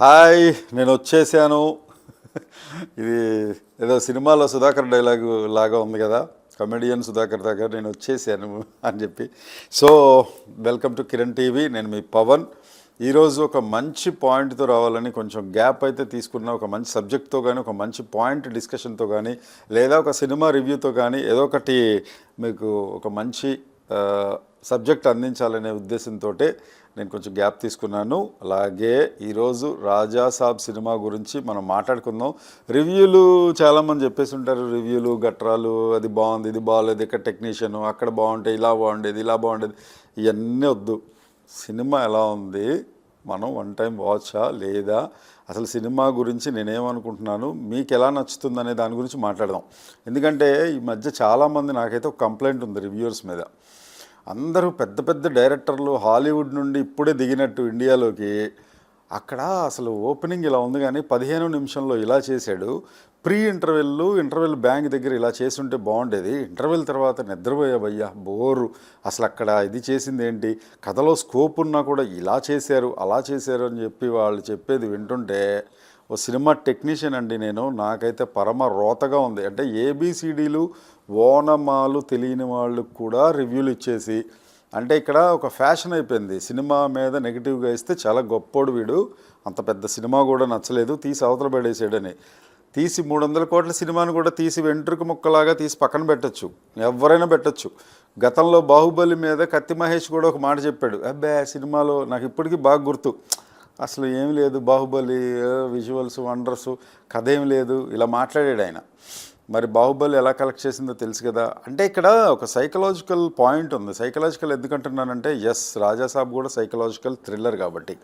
Hi నేను వచ్చేసాను. ఇది ఏదో సినిమాలో సుధాకర్ డైలాగ్ లాగా ఉంది కదా. కమెడియన్ సుధాకర్ దగ్గర నేను వచ్చేసాను అని చెప్పి. So welcome to Kiran TV నేను మీ పవన్. ఈరోజు ఒక మంచి పాయింట్తో రావాలని కొంచెం గ్యాప్ అయితే తీసుకున్న ఒక మంచి సబ్జెక్ట్తో కానీ ఒక మంచి పాయింట్ డిస్కషన్తో కానీ లేదా ఒక సినిమా రివ్యూతో కానీ ఏదో ఒకటి మీకు ఒక మంచి సబ్జెక్ట్ అందించాలనే ఉద్దేశంతో నేను కొంచెం గ్యాప్ తీసుకున్నాను. అలాగే ఈరోజు రాజా సాబ్ సినిమా గురించి మనం మాట్లాడుకుందాం. రివ్యూలు చాలామంది చెప్పేసి ఉంటారు రివ్యూలు గట్రాలు అది బాగుంది ఇది బాగాలేదు ఇక్కడ టెక్నీషియన్ అక్కడ బాగుంటే ఇలా బాగుండేది ఇలా బాగుండేది ఇవన్నీ వద్దు. సినిమా ఎలా ఉంది? మనం వన్ టైం వాచా? లేదా? అసలు సినిమా గురించి నేనేమనుకుంటున్నాను? మీకు ఎలా నచ్చుతుంది అనే దాని గురించి మాట్లాడదాం. ఎందుకంటే ఈ మధ్య చాలామంది నాకైతే ఒక కంప్లైంట్ ఉంది రివ్యూవర్స్ మీద. అందరూ పెద్ద పెద్ద డైరెక్టర్లు హాలీవుడ్ నుండి ఇప్పుడే దిగినట్టు ఇండియాలోకి అక్కడ అసలు ఓపెనింగ్ ఇలా ఉంది కానీ పదిహేను నిమిషంలో ఇలా చేశాడు. ప్రీ ఇంటర్వెల్ ఇంటర్వెల్ బ్యాంక్ దగ్గర ఇలా చేసుంటే బాగుండేది. ఇంటర్వెల్ తర్వాత నిద్రపోయాబయ్యా బోరు. అసలు అక్కడ ఇది చేసింది ఏంటి? కథలో స్కోప్ ఉన్నా కూడా ఇలా చేశారు అలా చేశారు అని చెప్పి వాళ్ళు చెప్పేది వింటుంటే ఓ సినిమా టెక్నీషియన్ అండి నేను. నాకైతే పరమ రోతగా ఉంది. అంటే ఏబిసిడీలు ఓనమాలు తెలియని వాళ్ళు కూడా రివ్యూలు ఇచ్చేసి అంటే ఇక్కడ ఒక ఫ్యాషన్ అయిపోయింది. సినిమా మీద నెగిటివ్గా ఇస్తే చాలా గొప్పోడు వీడు. అంత పెద్ద సినిమా కూడా నచ్చలేదు. తీసి అవతల పడేసాడని తీసి మూడు వందల కోట్ల సినిమాను కూడా తీసి వెంట్రుక ముక్కలాగా తీసి పక్కన పెట్టచ్చు. ఎవరైనా పెట్టచ్చు. గతంలో బాహుబలి మీద కత్తి మహేష్ కూడా ఒక మాట చెప్పాడు. అబ్బే సినిమాలో నాకు ఇప్పటికీ బాగా గుర్తు. అసలు ఏం లేదు బాహుబలి విజువల్స్ వండర్స్ కథ ఏం లేదు ఇలా మాట్లాడాడు ఆయన. మరి బాహుబలి ఎలా కలెక్ట్ చేసిందో తెలుసు కదా. అంటే ఇక్కడ ఒక సైకలాజికల్ పాయింట్ ఉంది. సైకలాజికల్ ఎందుకంటున్నానంటే ఎస్ రాజాసాబ్ కూడా సైకలాజికల్ థ్రిల్లర్ కాబట్టి.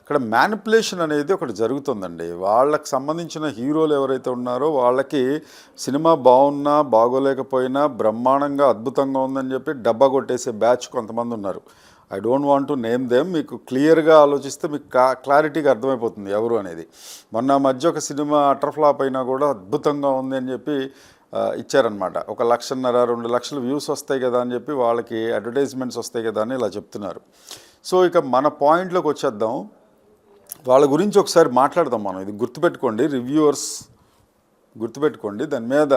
ఇక్కడ మ్యానిపులేషన్ అనేది ఒకటి జరుగుతుందండి. వాళ్ళకి సంబంధించిన హీరోలు ఎవరైతే ఉన్నారో వాళ్ళకి సినిమా బాగున్నా బాగోలేకపోయినా బ్రహ్మాండంగా అద్భుతంగా ఉందని చెప్పి డబ్బా కొట్టేసే బ్యాచ్ కొంతమంది ఉన్నారు. I don't want to name them మీకు క్లియర్గా ఆలోచిస్తే మీకు కా క్లారిటీగా అర్థమైపోతుంది ఎవరు అనేది. మొన్న మధ్య ఒక సినిమా అటర్ఫ్లాప్ అయినా కూడా అద్భుతంగా ఉంది అని చెప్పి ఇచ్చారనమాట ఒక లక్షన్నర రెండు లక్షల వ్యూస్ వస్తాయి కదా అని చెప్పి వాళ్ళకి అడ్వర్టైజ్మెంట్స్ వస్తాయి కదా అని ఇలా చెప్తున్నారు. సో ఇక మన పాయింట్లోకి వచ్చేద్దాం. వాళ్ళ గురించి ఒకసారి మాట్లాడదాం మనం. ఇది గుర్తుపెట్టుకోండి. రివ్యూవర్స్ గుర్తుపెట్టుకోండి. దాని మీద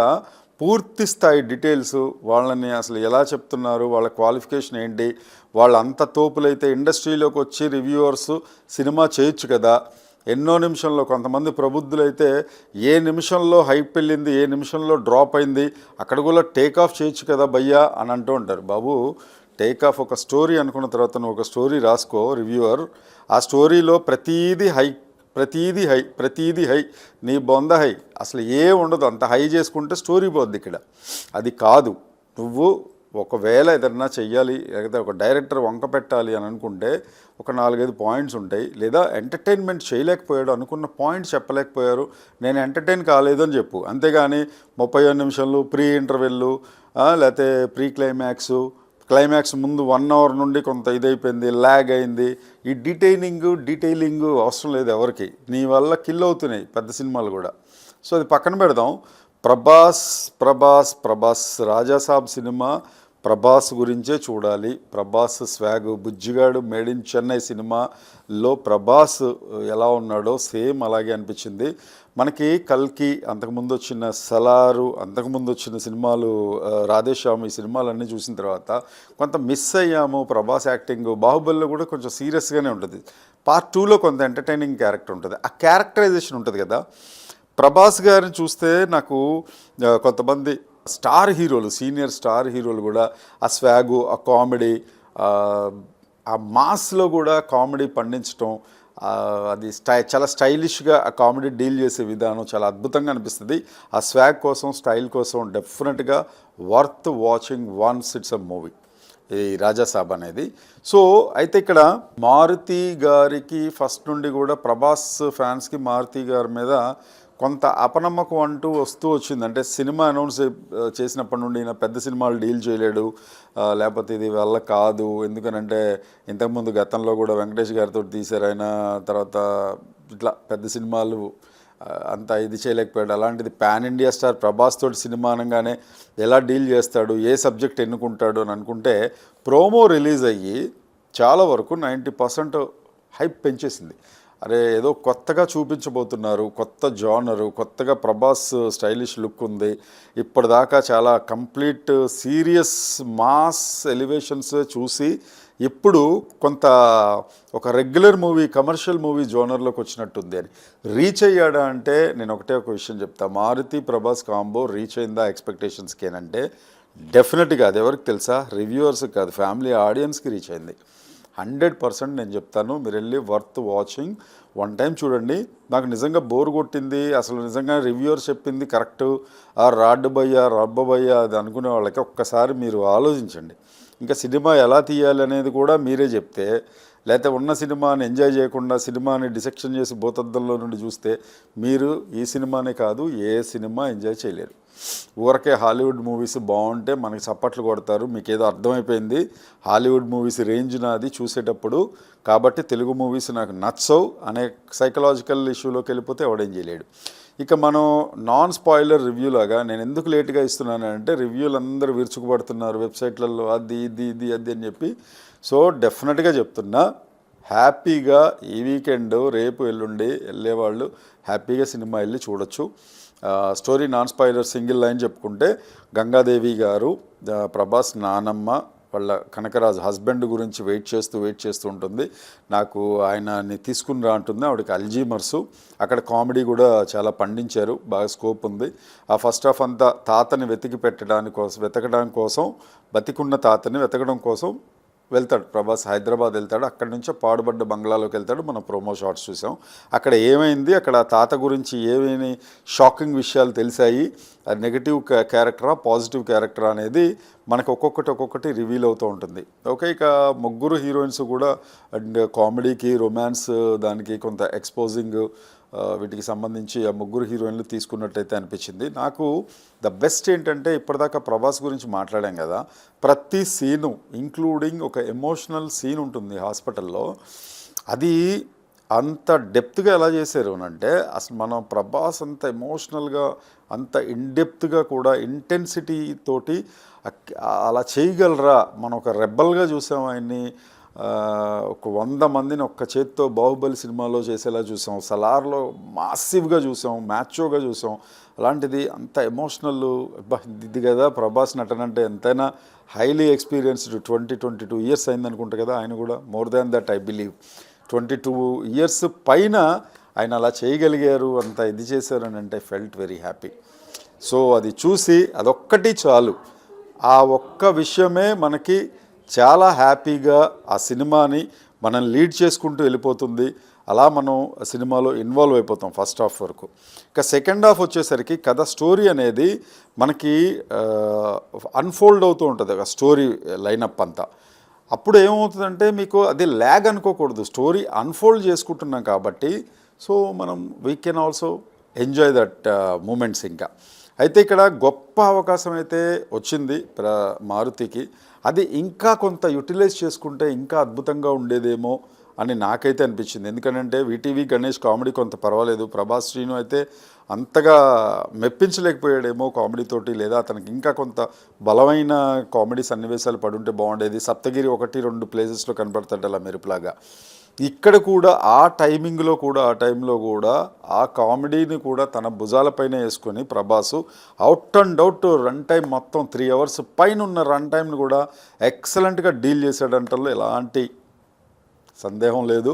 పూర్తి స్థాయి డీటెయిల్స్ వాళ్ళని అసలు ఎలా చెప్తున్నారు వాళ్ళ క్వాలిఫికేషన్ ఏంటి వాళ్ళంత తోపులైతే ఇండస్ట్రీలోకి వచ్చి రివ్యూవర్స్ సినిమా చేయొచ్చు కదా. ఎన్నో నిమిషంలో కొంతమంది ప్రబుద్ధులైతే ఏ నిమిషంలో హైప్ వెళ్ళింది ఏ నిమిషంలో డ్రాప్ అయింది అక్కడ కూడా టేక్ ఆఫ్ చేయొచ్చు కదా భయ్యా అని అంటూ ఉంటారు. బాబు టేక్ ఆఫ్ ఒక స్టోరీ అనుకున్న తర్వాత నువ్వు ఒక స్టోరీ రాసుకో రివ్యూవర్. ఆ స్టోరీలో ప్రతీది హై ప్రతీది హై ప్రతీది హై. నీ బొంద హై. అసలు ఏ ఉండదు. అంత హై చేసుకుంటే స్టోరీ పోద్ది ఇక్కడ. అది కాదు. నువ్వు ఒకవేళ ఏదన్నా చెయ్యాలి లేకపోతే ఒక డైరెక్టర్ వంక పెట్టాలి అని అనుకుంటే ఒక నాలుగైదు పాయింట్స్ ఉంటాయి. లేదా ఎంటర్టైన్మెంట్ చేయలేకపోయాడు అనుకున్న పాయింట్స్ చెప్పలేకపోయారు. నేను ఎంటర్టైన్ కాలేదు అని చెప్పు. అంతేగాని ముప్పై నిమిషాలు ప్రీ ఇంటర్వెల్లు లేకపోతే ప్రీ క్లైమాక్సు క్లైమాక్స్ ముందు వన్ అవర్ నుండి కొంత ఇదైపోయింది ల్యాగ్ అయింది. ఈ డీటెయిలింగ్ డీటెయిలింగ్ అవసరం లేదు ఎవరికి. నీ వల్ల కిల్ అవుతున్నాయి పెద్ద సినిమాలు కూడా. సో అది పక్కన పెడదాం. ప్రభాస్ ప్రభాస్ ప్రభాస్ రాజాసాబ్ సినిమా ప్రభాస్ గురించే చూడాలి. Prabhas swag Bujjigadu made in Chennai సినిమాలో ప్రభాస్ ఎలా ఉన్నాడో సేమ్ అలాగే అనిపించింది. మనకి కల్కి అంతకుముందు వచ్చిన సలారు అంతకుముందు వచ్చిన సినిమాలు ఆ, రాధేశ్యామ్ ఈ సినిమాలన్నీ చూసిన తర్వాత కొంత మిస్ అయ్యాము. ప్రభాస్ యాక్టింగ్ బాహుబలిలో కూడా కొంచెం సీరియస్గానే ఉంటుంది. పార్ట్ టూలో కొంత ఎంటర్టైనింగ్ క్యారెక్టర్ ఉంటుంది. ఆ క్యారెక్టరైజేషన్ ఉంటుంది కదా. ప్రభాస్ గారిని చూస్తే నాకు కొంతమంది స్టార్ హీరోలు సీనియర్ స్టార్ హీరోలు కూడా ఆ స్వాగు ఆ కామెడీ ఆ మాస్లో కూడా కామెడీ పండించడం అది స్టై చాలా స్టైలిష్గా ఆ కామెడీ డీల్ చేసే విధానం చాలా అద్భుతంగా అనిపిస్తుంది. ఆ స్వాగ్ కోసం స్టైల్ కోసం డెఫినెట్గా worth watching once it's a movie. ఈ రాజాసాబ్ అనేది. సో అయితే ఇక్కడ మారుతి గారికి ఫస్ట్ నుండి కూడా ప్రభాస్ ఫ్యాన్స్కి మారుతి గారి మీద కొంత అపనమ్మకం అంటూ వస్తూ వచ్చింది. అంటే సినిమా అనౌన్స్ చేసినప్పటి నుండి ఈయన పెద్ద సినిమాలు డీల్ చేయలేడు. లేకపోతే ఇది వల్ల కాదు. ఎందుకనంటే ఇంతకుముందు గతంలో కూడా వెంకటేష్ గారితో తీశారు ఆయన. తర్వాత ఇట్లా పెద్ద సినిమాలు అంత ఇది చేయలేకపోయాడు. అలాంటిది పాన్ ఇండియా స్టార్ ప్రభాస్ తోటి సినిమా అనగానే ఎలా డీల్ చేస్తాడు ఏ సబ్జెక్ట్ ఎన్నుకుంటాడు అని అనుకుంటే ప్రోమో రిలీజ్ అయ్యి చాలా వరకు నైంటీ పర్సెంట్ హైప్ పెంచేసింది. అరే ఏదో కొత్తగా చూపించబోతున్నారు. కొత్త జానరు కొత్తగా ప్రభాస్ స్టైలిష్ లుక్ ఉంది. ఇప్పటిదాకా చాలా కంప్లీట్ సీరియస్ మాస్ ఎలివేషన్స్ చూసి ఇప్పుడు కొంత ఒక రెగ్యులర్ మూవీ కమర్షియల్ మూవీ జోనర్లోకి వచ్చినట్టుంది అని. రీచ్ అయ్యాడా అంటే నేను ఒకటే ఒక విషయం చెప్తా. మారుతి ప్రభాస్ కాంబో రీచ్ అయిందా ఎక్స్పెక్టేషన్స్కి ఏనంటే డెఫినెట్గా అది ఎవరికి తెలుసా? రివ్యూవర్స్కి కాదు ఫ్యామిలీ ఆడియన్స్కి రీచ్ అయింది. హండ్రెడ్ పర్సెంట్ నేను చెప్తాను. మీరు వెళ్ళి వర్త్ వాచింగ్. వన్ టైం చూడండి. నాకు నిజంగా బోర్ కొట్టింది. అసలు నిజంగా రివ్యూవర్స్ చెప్పింది కరెక్ట్. ఆ రాడ్ భయ్య రబ్బ భయ్య అది అనుకునే వాళ్ళకి ఒక్కసారి మీరు ఆలోచించండి. ఇంకా సినిమా ఎలా తీయాలి అనేది కూడా మీరే చెప్తే లేకపోతే ఉన్న సినిమాని ఎంజాయ్ చేయకుండా సినిమాని డిసెక్షన్ చేసి భూతద్దంలో నుండి చూస్తే మీరు ఈ సినిమానే కాదు ఏ సినిమా ఎంజాయ్ చేయలేరు. ఊరకే హాలీవుడ్ మూవీస్ బాగుంటే మనకి చప్పట్లు కొడతారు మీకు ఏదో అర్థమైపోయింది. హాలీవుడ్ మూవీస్ రేంజ్ నాది చూసేటప్పుడు కాబట్టి తెలుగు మూవీస్ నాకు నచ్చవు అనే సైకలాజికల్ ఇష్యూలోకి వెళ్ళిపోతే ఎవడేం చేయలేడు. ఇక మనం నాన్ స్పాయిలర్ రివ్యూ లాగా నేను ఎందుకు లేట్గా ఇస్తున్నాను అంటే రివ్యూలు అందరూ విరుచుకుపడుతున్నారు వెబ్సైట్లలో అది ఇది ఇది అది అని చెప్పి సో డెఫినెట్గా చెప్తున్నా హ్యాపీగా ఈ వీకెండ్ రేపు ఎల్లుండి వెళ్ళేవాళ్ళు హ్యాపీగా సినిమా వెళ్ళి చూడొచ్చు. Story non spoiler single line చెప్పుకుంటే గంగాదేవి గారు ప్రభాస్ నానమ్మ వాళ్ళ కనకరాజు హస్బెండ్ గురించి వెయిట్ చేస్తూ వెయిట్ చేస్తూ ఉంటుంది. నాకు ఆయనని తీసుకుని రా అంటుంది. ఆవిడకి అల్జీమర్సు. అక్కడ కామెడీ కూడా చాలా పండించారు. బాగా స్కోప్ ఉంది. ఆ ఫస్ట్ హాఫ్ అంతా తాతని వెతికి పెట్టడానికి కోసం వెతకడం కోసం బతికున్న తాతని వెతకడం కోసం వెళ్తాడు. ప్రభాస్ హైదరాబాద్ వెళ్తాడు. అక్కడి నుంచే పాడుబడ్డ బంగ్లాలోకి వెళ్తాడు. మనం ప్రోమో షాట్స్ చూసాం. అక్కడ ఏమైంది? అక్కడ తాత గురించి ఏమేమి షాకింగ్ విషయాలు తెలిసాయి? నెగిటివ్ క్యారెక్టరా పాజిటివ్ క్యారెక్టర్ అనేది మనకు ఒక్కొక్కటి ఒక్కొక్కటి రివీల్ అవుతూ ఉంటుంది. ఓకే ఇక ముగ్గురు హీరోయిన్స్ కూడా అండ్ కామెడీకి రొమాన్స్ దానికి కొంత ఎక్స్పోజింగ్ వీటికి సంబంధించి ఆ ముగ్గురు హీరోయిన్లు తీసుకున్నట్టయితే అనిపించింది. నాకు ద బెస్ట్ ఏంటంటే ఇప్పటిదాకా ప్రభాస్ గురించి మాట్లాడాం కదా ప్రతి సీను ఇంక్లూడింగ్ ఒక ఎమోషనల్ సీన్ ఉంటుంది హాస్పిటల్లో. అది అంత డెప్త్గా ఎలా చేశారు అని అంటే అసలు మనం ప్రభాస్ అంత ఎమోషనల్గా అంత ఇన్డెప్త్గా కూడా ఇంటెన్సిటీ తోటి అలా చేయగలరా? మనం ఒక రెబ్బల్గా చూసాం ఆయన్ని. ఒక వంద మందిని ఒక్క చేత్తో బాహుబలి సినిమాలో చేసేలా చూసాం. సలార్లో మాసివ్గా చూసాం మ్యాచోగా చూసాం. అలాంటిది అంత ఎమోషనల్ ఇది కదా ప్రభాస్ నటన అంటే ఎంతైనా highly experienced twenty twenty two years అయిందనుకుంటా కదా ఆయన కూడా. More than that I believe twenty two years పైన ఆయన అలా చేయగలిగారు అంత ఇది చేశారని అంటే ఫెల్ట్ వెరీ హ్యాపీ సో అది చూసి అదొక్కటి చాలు. ఆ ఒక్క విషయమే మనకి చాలా హ్యాపీగా ఆ సినిమాని మనం లీడ్ చేసుకుంటూ వెళ్ళిపోతుంది. అలా మనం సినిమాలో ఇన్వాల్వ్ అయిపోతాం ఫస్ట్ హాఫ్ వరకు. ఇక సెకండ్ హాఫ్ వచ్చేసరికి కథ స్టోరీ అనేది మనకి అన్ఫోల్డ్ అవుతూ ఉంటుంది ఒక స్టోరీ లైనప్ అంతా. అప్పుడు ఏమవుతుందంటే మీకు అది ల్యాగ్ అనుకోకూడదు. స్టోరీ అన్ఫోల్డ్ చేసుకుంటున్నాం కాబట్టి సో మనం we can also enjoy that moments ఇంకా. అయితే ఇక్కడ గొప్ప అవకాశం అయితే వచ్చింది ప్ర మారుతికి. అది ఇంకా కొంత యూటిలైజ్ చేసుకుంటే ఇంకా అద్భుతంగా ఉండేదేమో అని నాకైతే అనిపించింది. ఎందుకంటే వీటీవీ గణేష్ కామెడీ కొంత పర్వాలేదు. ప్రభాస్ శ్రీను అయితే అంతగా మెప్పించలేకపోయాడేమో కామెడీ తోటి లేదా అతనికి ఇంకా కొంత బలమైన కామెడీ సన్నివేశాలు పడుంటే బాగుండేది. సప్తగిరి ఒకటి రెండు ప్లేసెస్లో కనపడతాడు అలా మెరుపులాగా. ఇక్కడ కూడా ఆ టైమింగ్లో కూడా ఆ టైంలో కూడా ఆ కామెడీని కూడా తన భుజాలపైన వేసుకొని Prabhas out and out run time మొత్తం త్రీ అవర్స్ పైన ఉన్న రన్ టైంని కూడా ఎక్సలెంట్గా డీల్ చేశాడంటలో ఎలాంటి సందేహం లేదు.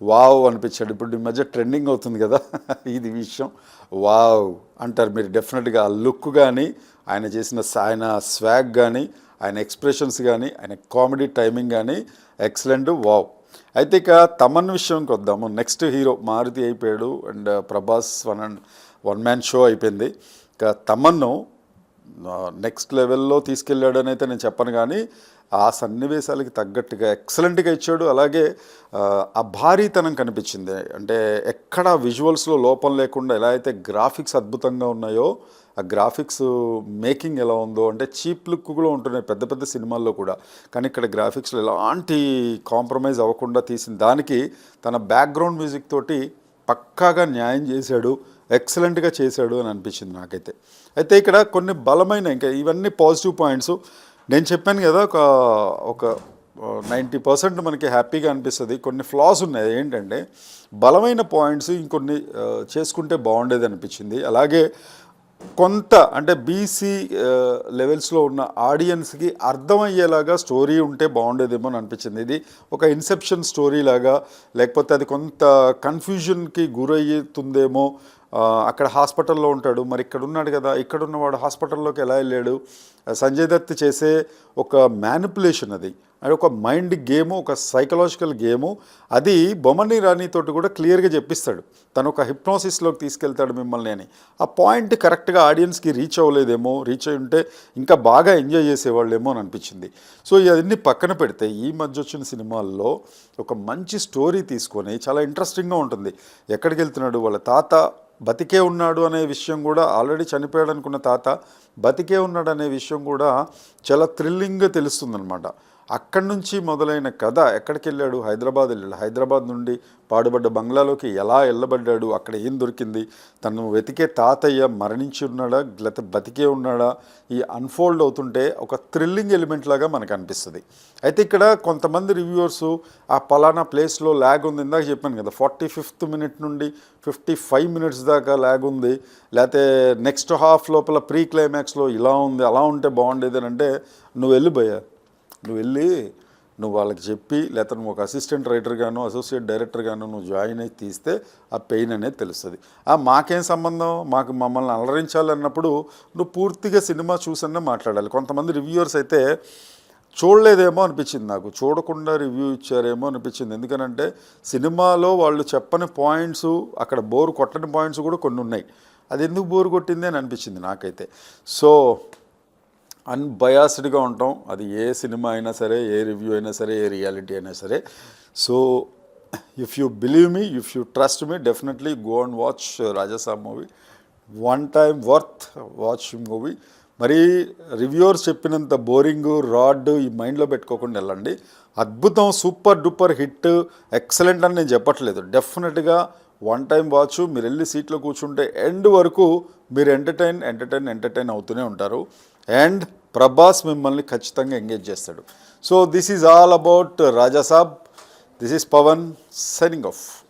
వావ్ అనిపించాడు. ఇప్పుడు ఈ మధ్య ట్రెండింగ్ అవుతుంది కదా ఇది విషయం. వావ్ అంటారు మీరు డెఫినెట్గా. ఆ లుక్ కానీ ఆయన చేసిన ఆయన స్వాగ్ కానీ ఆయన ఎక్స్ప్రెషన్స్ కానీ ఆయన కామెడీ టైమింగ్ కానీ ఎక్సలెంట్. వావ్. అయితే ఇక తమన్ విషయంకి వద్దాము. నెక్స్ట్ హీరో మారుతి అయిపోయాడు. And Prabhas one and one man show అయిపోయింది. ఇక తమన్ను నెక్స్ట్ లెవెల్లో తీసుకెళ్ళాడని అయితే నేను చెప్పను కానీ ఆ సన్నివేశాలకి తగ్గట్టుగా ఎక్సలెంట్గా ఇచ్చాడు. అలాగే ఆ, భారీతనం కనిపించింది. అంటే ఎక్కడ విజువల్స్లో లోపం లేకుండా ఎలా అయితే గ్రాఫిక్స్ అద్భుతంగా ఉన్నాయో ఆ గ్రాఫిక్స్ మేకింగ్ ఎలా ఉందో అంటే చీప్ లుక్ కూడా ఉంటున్నాయి పెద్ద పెద్ద సినిమాల్లో కూడా. కానీ ఇక్కడ గ్రాఫిక్స్లో ఎలాంటి కాంప్రమైజ్ అవ్వకుండా తీసిన దానికి తన బ్యాక్గ్రౌండ్ మ్యూజిక్ తోటి పక్కాగా న్యాయం చేశాడు ఎక్సలెంట్గా చేశాడు అని అనిపించింది నాకైతే. అయితే ఇక్కడ కొన్ని బలమైన ఇంకా ఇవన్నీ పాజిటివ్ పాయింట్స్. నేను చెప్పాను కదా ఒక ఒక నైంటీ పర్సెంట్ మనకి హ్యాపీగా అనిపిస్తుంది. కొన్ని ఫ్లాస్ ఉన్నాయి. ఏంటంటే బలమైన పాయింట్స్ ఇంకొన్ని చేసుకుంటే బాగుండేది అనిపించింది. అలాగే కొంత అంటే బీసీ లెవెల్స్లో ఉన్న ఆడియన్స్కి అర్థమయ్యేలాగా స్టోరీ ఉంటే బాగుండేదేమో అని అనిపించింది. ఇది ఒక ఇన్సెప్షన్ స్టోరీ లాగా లేకపోతే అది కొంత కన్ఫ్యూజన్కి గురయ్యుతుందేమో అక్కడ హాస్పిటల్లో ఉంటాడు. మరి ఇక్కడ ఉన్నాడు కదా ఇక్కడ ఉన్నవాడు హాస్పిటల్లోకి ఎలా వెళ్ళాడు? సంజయ్ దత్ చేసే ఒక మ్యానిపులేషన్ అది. అది ఒక మైండ్ గేము ఒక సైకలాజికల్ గేము అది బొమ్మని రాణితోటి కూడా క్లియర్గా చెప్పిస్తాడు. తను ఒక హిప్నోసిస్లోకి తీసుకెళ్తాడు మిమ్మల్ని అని. ఆ పాయింట్ కరెక్ట్గా ఆడియన్స్కి రీచ్ అవ్వలేదేమో రీచ్ అయి ఉంటే ఇంకా బాగా ఎంజాయ్ చేసేవాళ్ళేమో అని అనిపించింది. సో ఇవన్నీ పక్కన పెడితే ఈ మధ్య వచ్చిన సినిమాల్లో ఒక మంచి స్టోరీ తీసుకొని చాలా ఇంట్రెస్టింగ్గా ఉంటుంది. ఎక్కడికి వెళ్తున్నాడు? వాళ్ళ తాత బతికే ఉన్నాడు అనే విషయం కూడా ఆల్రెడీ చనిపోయాడు అనుకున్న తాత బతికే ఉన్నాడు అనే విషయం కూడా చాలా థ్రిల్లింగ్గా తెలుస్తుందనమాట అక్కడి నుంచి మొదలైన కథ ఎక్కడికి వెళ్ళాడు? హైదరాబాద్ వెళ్ళాడు. హైదరాబాద్ నుండి పాడుబడ్డ బంగ్లాలోకి ఎలా వెళ్ళబడ్డాడు? అక్కడ ఏం దొరికింది? తను వెతికే తాతయ్య మరణించి ఉన్నాడా? లేకపోతే బతికే ఉన్నాడా? ఈ అన్ఫోల్డ్ అవుతుంటే ఒక థ్రిల్లింగ్ ఎలిమెంట్ లాగా మనకు అనిపిస్తుంది. అయితే ఇక్కడ కొంతమంది రివ్యూవర్స్ ఆ పలానా ప్లేస్లో ల్యాగ్ ఉంది. ఇందాక చెప్పాను కదా ఫార్టీ ఫిఫ్త్ మినిట్ నుండి ఫిఫ్టీ ఫైవ్ మినిట్స్ దాకా ల్యాగ్ ఉంది. లేకపోతే నెక్స్ట్ హాఫ్ లోపల ప్రీ క్లైమాక్స్లో ఇలా ఉంది అలా ఉంటే బాగుండేది అని అంటే నువ్వు వెళ్ళిపోయా? నువ్వు వెళ్ళి నువ్వు వాళ్ళకి చెప్పి లేకపోతే నువ్వు ఒక అసిస్టెంట్ రైటర్గాను అసోసియేట్ డైరెక్టర్గాను నువ్వు జాయిన్ అయి తీస్తే ఆ పెయిన్ అనేది తెలుస్తుంది. ఆ మాకేం సంబంధం? మాకు మమ్మల్ని అలరించాలన్నప్పుడు నువ్వు పూర్తిగా సినిమా చూసన్నా మాట్లాడాలి. కొంతమంది రివ్యూవర్స్ అయితే చూడలేదేమో అనిపించింది నాకు. చూడకుండా రివ్యూ ఇచ్చారేమో అనిపించింది. ఎందుకనంటే సినిమాలో వాళ్ళు చెప్పని పాయింట్స్ అక్కడ బోర్ కొట్టని పాయింట్స్ కూడా కొన్ని ఉన్నాయి. అది ఎందుకు బోర్ కొట్టింది అని అనిపించింది నాకైతే. సో అన్బయాస్డ్గా ఉంటాం. అది ఏ సినిమా అయినా సరే ఏ రివ్యూ అయినా సరే ఏ రియాలిటీ అయినా సరే. So if you believe me if you trust me definitely go and watch Rajasaab movie one time worth watch movie మరి రివ్యూర్స్ చెప్పినంత బోరింగ్ రాడ్ ఈ మైండ్లో పెట్టుకోకుండా వెళ్ళండి. అద్భుతం సూపర్ డూపర్ హిట్ ఎక్సలెంట్ అని నేను చెప్పట్లేదు. డెఫినెట్గా వన్ టైం వాచ్ మీరు వెళ్ళి సీట్లో కూర్చుంటే ఎండ్ వరకు మీరు ఎంటర్టైన్ ఎంటర్టైన్ ఎంటర్టైన్ అవుతూనే ఉంటారు. అండ్ ప్రభాస్ మిమ్మల్ని ఖచ్చితంగా ఎంగేజ్ చేస్తాడు. So this is all about Rajasaab this is Pavan signing off